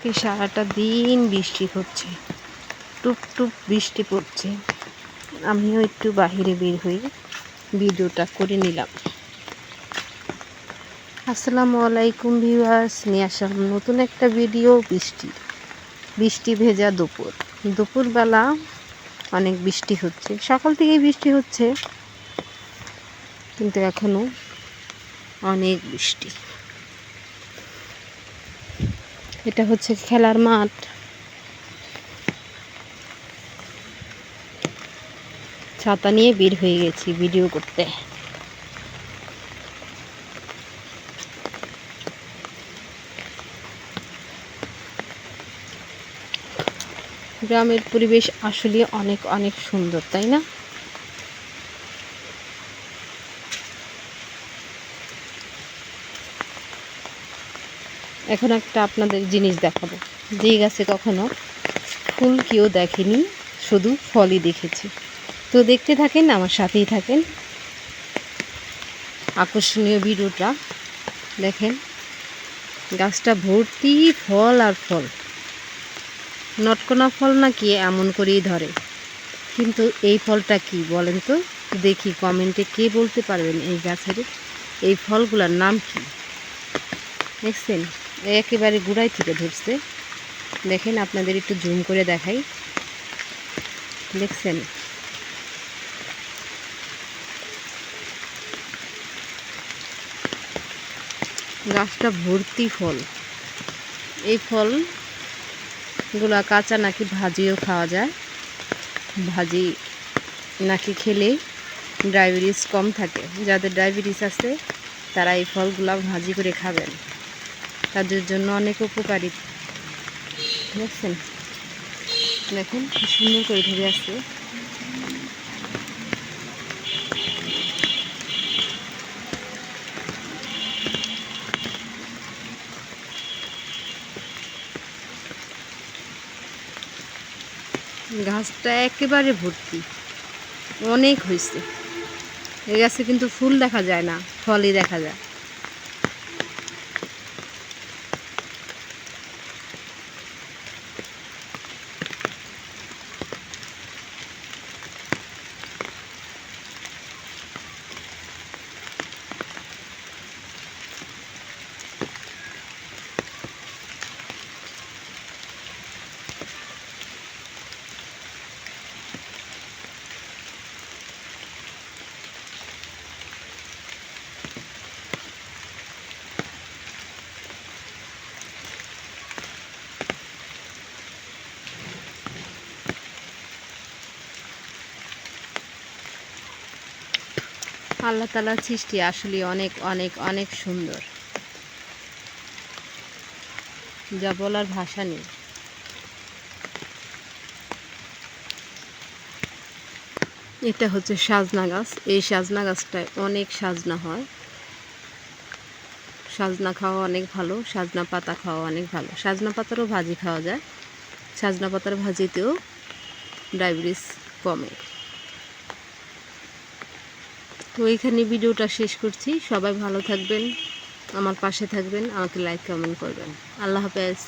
কি সারাটা দিন বৃষ্টি হচ্ছে। টুপ টুপ বৃষ্টি পড়ছে। আমিও একটু বাহিরে বের হই ভিডিওটা করে নিলাম। আসসালামু আলাইকুম ভিউয়ার্স, নিয়ে আসলাম নতুন একটা ভিডিও, বৃষ্টি। বৃষ্টি ভেজা দুপুর। দুপুরবেলা অনেক বৃষ্টি হচ্ছে। সকাল থেকেই বৃষ্টি হচ্ছে, কিন্তু এখনও অনেক বৃষ্টি। এটা হচ্ছে খেলার মাঠ। ছাতা নিয়ে বের হয়ে গেছি ভিডিও করতে। গ্রামের পরিবেশ আসলে অনেক অনেক সুন্দর, তাই না? এখন একটা আপনাদের জিনিস দেখাবো। যে গাছে কখনো ফুল কেউ দেখেনি, শুধু ফলই দেখেছি। তো দেখতে থাকেন, আমার সাথেই থাকেন। আকর্ষণীয় ভিডিওটা দেখেন। গাছটা ভর্তি ফল আর ফল। নটকোনা ফল নাকি এমন করেই ধরে। কিন্তু এই ফলটা কি বলেন তো? দেখি কমেন্টে কে বলতে পারবেন এই গাছের? এই ফলগুলোর নাম কি? দেখছেন? একেবারে গুড়াই থেকে ধরছে। দেখেন, আপনাদের একটু জুম করে দেখাই। দেখছেন? গাছটা ভর্তি ফল। এই ফলগুলা কাঁচা নাকি ভাজিও খাওয়া যায়। ভাজি নাকি খেলে ডায়াবেটিস কম থাকে। যাদের ডায়াবেটিস আছে, তারা এই ফলগুলা ভাজি করে খাবেন। তাদের জন্য অনেক উপকারী। দেখছেন? দেখেন, কি সুন্দর করে ধরে আছে। গাছটা একেবারে ভর্তি। অনেক হয়েছে। এই গাছে কিন্তু ফুল দেখা যায় না, ফলই দেখা যায়। আল্লাহ তালার সৃষ্টি আসলে অনেক অনেক অনেক সুন্দর। যা বলার ভাষা নেই। এটা হচ্ছে সাজনা গাছ। এই সাজনা গাছটায় অনেক সাজনা হয়। সাজনা খাওয়া অনেক ভালো, সাজনা পাতা খাওয়া অনেক ভালো। সাজনা পাতারও ভাজি খাওয়া যায়। সাজনা পাতার ভাজিতেও ডায়াবেটিস কমে। তো এইখানে ভিডিওটা শেষ করছি। সবাই ভালো থাকবেন, আমার পাশে থাকবেন, আমাকে লাইক কমেন্ট করবেন। আল্লাহ হাফেজ।